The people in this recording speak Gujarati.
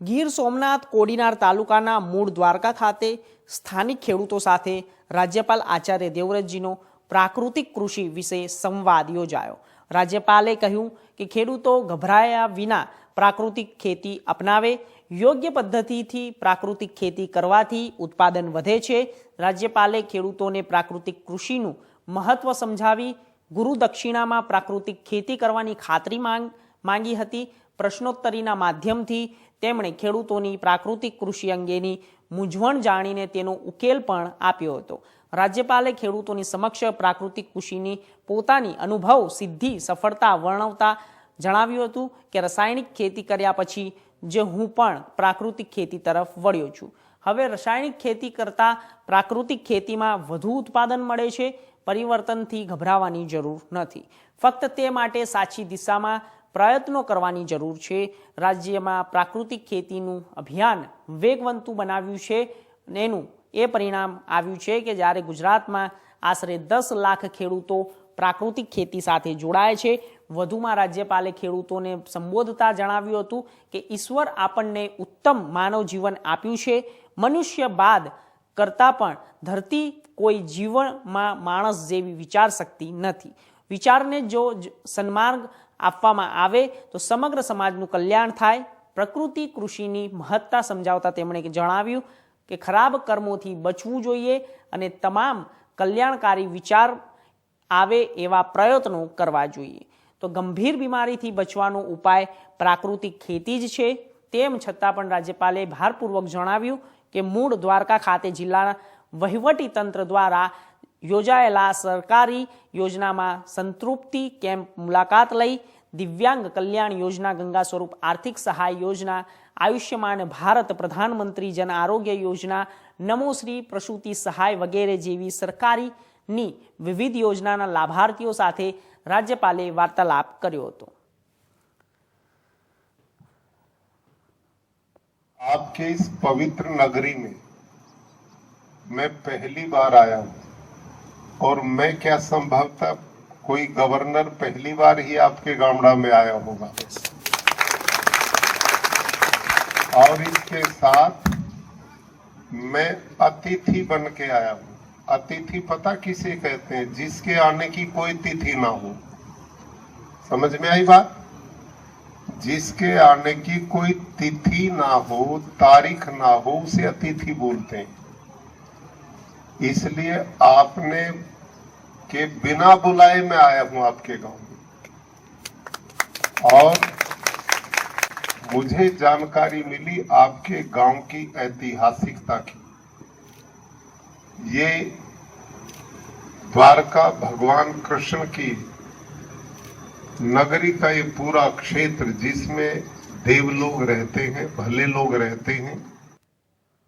ગીર સોમનાથ કોડીનાર તાલુકાના મૂળ દ્વારકા ખાતે સ્થાનિક ખેડૂતો સાથે રાજ્યપાલ આચાર્ય દેવવ્રતજીનો પ્રાકૃતિક કૃષિ વિશે સંવાદ યોજાયો. રાજ્યપાલે કહ્યું કે ખેડૂતો ગભરાયા વિના પ્રાકૃતિક ખેતી અપનાવે, યોગ્ય પદ્ધતિથી પ્રાકૃતિક ખેતી કરવાથી ઉત્પાદન વધે છે. રાજ્યપાલે ખેડૂતોને પ્રાકૃતિક કૃષિનું મહત્વ સમજાવી ગુરુદક્ષિણામાં પ્રાકૃતિક ખેતી કરવાની ખાતરી માંગ, માંગી હતી. પ્રશ્નોત્તરીના માધ્યમથી તેમણે ખેડૂતોની પ્રાકૃતિક કૃષિ અંગેની મૂંઝવણ જાણીને તેનો ઉકેલ પણ આપ્યો હતો. રાજ્યપાલે ખેડૂતોની સમક્ષ પ્રાકૃતિક કૃષિની પોતાની અનુભવ સિદ્ધિ, સફળતા વર્ણવતા જણાવ્યું હતું કે રાસાયણિક ખેતી કર્યા પછી જે હું પણ પ્રાકૃતિક ખેતી તરફ વળ્યો છું. હવે રાસાયણિક ખેતી કરતાં પ્રાકૃતિક ખેતીમાં વધુ ઉત્પાદન મળે છે, પરિવર્તનથી ગભરાવાની જરૂર નથી. ફક્ત તે માટે સાચી દિશામાં પ્રયત્નો કરવાની જરૂર છે. રાજ્યમાં પ્રાકૃતિક ખેતીનું અભિયાન વેગવંતું બનાવ્યું છે એનું એ પરિણામ આવ્યું છે કે જ્યારે ગુજરાતમાં આશરે દસ લાખ ખેડૂતો પ્રાકૃતિક ખેતી સાથે જોડાય છે, વધુમાં રાજ્યપાલે ખેડૂતોને સંબોધતા જણાવ્યું હતું કે ઈશ્વર આપણને ઉત્તમ માનવ જીવન આપ્યું છે. મનુષ્ય બાદ કરતાં પણ ધરતી કોઈ જીવનમાં માણસ જેવી વિચાર શક્તિ નથી. વિચારને જો સન્માર્ગ આપવામાં આવે તો સમગ્ર સમાજનું કલ્યાણ થાય. પ્રકૃતિ કૃષિની મહત્તા સમજાવતા તેમણે જણાવ્યું કે ખરાબ કર્મોથી બચવું જોઈએ અને તમામ કલ્યાણકારી વિચાર આવે એવા પ્રયત્નો કરવા જોઈએ. તો ગંભીર બીમારીથી બચવાનો ઉપાય પ્રાકૃતિક ખેતી જ છે. તેમ છતાં પણ રાજ્યપાલે ભારપૂર્વક જણાવ્યું કે મૂળ દ્વારકા ખાતે જિલ્લાના વહીવટી તંત્ર દ્વારા યોજાયેલા સરકારી યોજનામાં સંતૃપ્તિ કેમ્પ મુલાકાત લઈ દિવ્યાંગ કલ્યાણ યોજના ગંગા સ્વરૂપ આર્થિક સહાય યોજના આયુષ્યમાન ભારત પ્રધાનમંત્રી જન આરોગ્ય યોજના નમોશ્રી પ્રસૂતિ સહાય વગેરે જેવી સરકારીની વિવિધ યોજનાના લાભાર્થીઓ સાથે રાજ્યપાલે વાર્તાલાપ કર્યો હતો आपके इस पवित्र नगरी में मैं पहली बार आया हूं और मैं क्या संभवतः कोई गवर्नर पहली बार ही आपके गामड़ा में आया होगा। और इसके साथ मैं अतिथि बन के आया हूँ। अतिथि पता किसे कहते हैं? जिसके आने की कोई तिथि ना हो। समझ में आई बात? जिसके आने की कोई तिथि ना हो, तारीख ना हो, उसे अतिथि बोलते हैं। इसलिए आपने के बिना बुलाए मैं आया हूँ आपके गाँव में। और मुझे जानकारी मिली आपके गाँव की ऐतिहासिकता की। ये द्वारका भगवान कृष्ण की नगरी का ये पूरा क्षेत्र जिसमें देव लोग रहते हैं, भले लोग रहते हैं